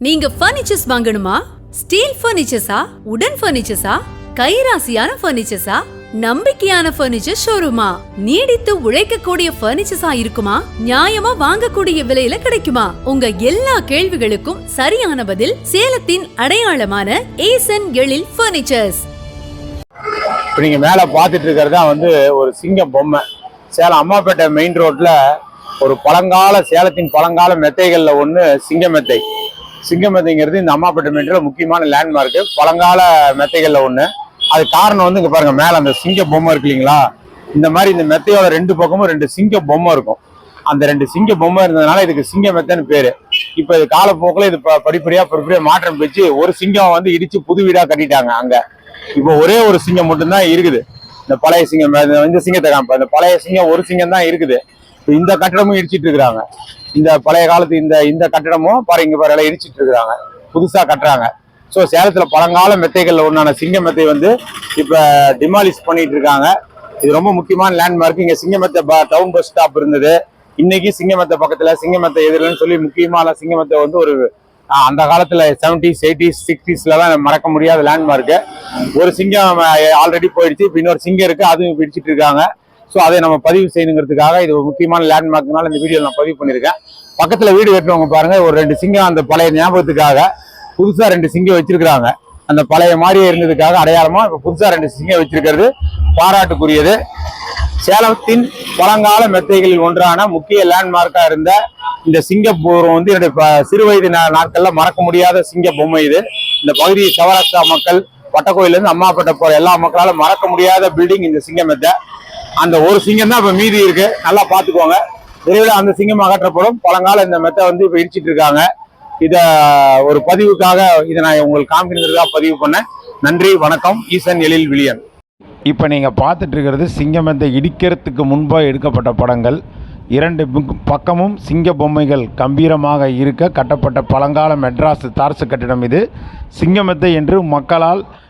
நீங்க ஃபர்னிச்சர்ஸ் வாங்கணுமா? ஸ்டீல் ஃபர்னிச்சர்ஸா உடன் ஃபர்னிச்சர்ஸா கைராசியான ஃபர்னிச்சர்ஸா நம்பிக்கையான ஃபர்னிச்சர் ஷோரூமா நீடித்து உழைக்கக்கூடிய ஃபர்னிச்சர்ஸா இருக்குமா? நியாயமா வாங்கக்கூடிய விலையில கிடைக்குமா? உங்க எல்லா கேள்விகளுக்கும் சரியான பதில் சேலத்தின் அடையாளமான ஏசன் எழில் ஃபர்னிச்சர்ஸ் இப்போ நீங்கள் மேலே பார்த்துட்டு இருக்கிறது தான் வந்து ஒரு சிங்கம் பொம்மை. சேலம் அம்மாப்பேட்டை மெயின் ரோட்டில் ஒரு பழங்கால சேலத்தின் பழங்கால மெத்தைகளில் ஒன்று சிங்க மெத்தை சிங்க மெத்தைங்கிறது இந்த அம்மாப்பேட்டை மெயின் முக்கியமான லேண்ட்மார்க்கு பழங்கால மெத்தைகளில் ஒன்று அது காரணம் வந்து இங்கே பாருங்க மேலே அந்த சிங்க பொம்மை இருக்கு இல்லைங்களா? இந்த மாதிரி இந்த மெத்தையோட ரெண்டு பக்கமும் ரெண்டு சிங்க பொம்மை இருக்கும். அந்த ரெண்டு சிங்க பொம்மை இருந்ததுனால இதுக்கு சிங்க மெத்தைன்னு பேரு. இப்போ இது காலப்போக்கில் இது ப- படிப்படியாக மாற்றம் பெற்று ஒரு சிங்கம் வந்து இடிச்சு புது வீடாக கட்டிட்டாங்க அங்கே. இப்போ ஒரே ஒரு சிங்கம் மட்டும்தான் இருக்குது. இந்த பழைய சிங்கம் இந்த- சிங்கத்தை காமிப்பேன் இந்த பழைய சிங்கம் ஒரு சிங்கம் தான் இருக்குது இந்த கட்டடமும் இடிச்சிட்டு இருக்கிறாங்க. இந்த பழைய காலத்து இந்த இந்த கட்டடமும் பாரு இங்க பாரு எல்லாம் இடிச்சிட்டு இருக்கிறாங்க. புதுசா கட்டுறாங்க. ஸோ சேலத்துல பழங்கால மெத்தைகள்ல ஒன்றான சிங்க மெத்தை வந்து இப்போ டிமாலிஷ் பண்ணிட்டு இருக்காங்க. இது ரொம்ப முக்கியமான லேண்ட்மார்க் இங்க சிங்கமெத்தை டவுன் பஸ் ஸ்டாப் இருந்தது. இன்னைக்கு சிங்கமத்தை பக்கத்துல சிங்கமத்தை எதிரில்னு சொல்லி முக்கியமான சிங்கமத்தை வந்து ஒரு அந்த காலத்துல செவன்டிஸ் எயிட்டிஸ் சிக்ஸ்டீஸ்லாம் மறக்க முடியாத லேண்ட்மார்க்கு ஒரு சிங்கம் ஆல்ரெடி போயிடுச்சு. இப்போ இன்னொரு சிங்கம் இருக்கு. அதுவும் பிடிச்சிட்டு இருக்காங்க. ஸோ அதை நம்ம பதிவு செய்யணுங்கிறதுக்காக இது ஒரு முக்கியமான லேண்ட்மார்க்னால இந்த வீடியோ நான் பதிவு பண்ணியிருக்கேன். பக்கத்தில் வீடு கட்டினவங்க பாருங்கள் ஒரு ரெண்டு சிங்கம் அந்த பழைய ஞாபகத்துக்காக புதுசாக ரெண்டு சிங்கம் வச்சிருக்கிறாங்க. அந்த பழைய மாதிரியே இருந்ததுக்காக அடையாளமாக இப்போ புதுசாக ரெண்டு சிங்கம் வச்சிருக்கிறது. பாராட்டுக்குரியது. சேலத்தின் பழங்கால மெத்தைகளில் ஒன்றான முக்கிய லேண்ட்மார்க்காக இருந்த இந்த சிங்கப்பூர் வந்து என்னுடைய சிறுவயது சிறு வயது மறக்க முடியாத சிங்க பொம்மை இது. இந்த பகுதி சவராஷ்டிரா மக்கள் பட்டக்கோயிலேருந்து அம்மாப்பட்ட போகிற எல்லா மக்களாலும் மறக்க முடியாத பில்டிங் இந்த சிங்க மெத்தை. அந்த ஒரு சிங்கம் தான் இப்ப மீதி இருக்கு. நல்லா பாத்துக்கோங்க விரைவில் அந்த சிங்கம் அகற்றப்படும். பழங்கால இந்த மெத்தை வந்து இப்ப இடிச்சிட்டு இருக்காங்க. இத ஒரு பதிவுக்காக இதை நான் உங்களுக்கு காமிக்கிறதுக்காக பதிவு பண்ணேன். நன்றி வணக்கம். ஈசன் எழில் விலியன் இப்போ நீங்கள் பார்த்துட்டு இருக்கிறது சிங்கமெத்தை இடிக்கிறதுக்கு முன்பாக எடுக்கப்பட்ட படங்கள். இரண்டு பக்கமும் சிங்க பொம்மைகள் கம்பீரமாக இருக்க கட்டப்பட்ட பழங்கால மெட்ராஸ் தாரசு கட்டிடம் இது. சிங்கமெத்தை என்று மக்களால்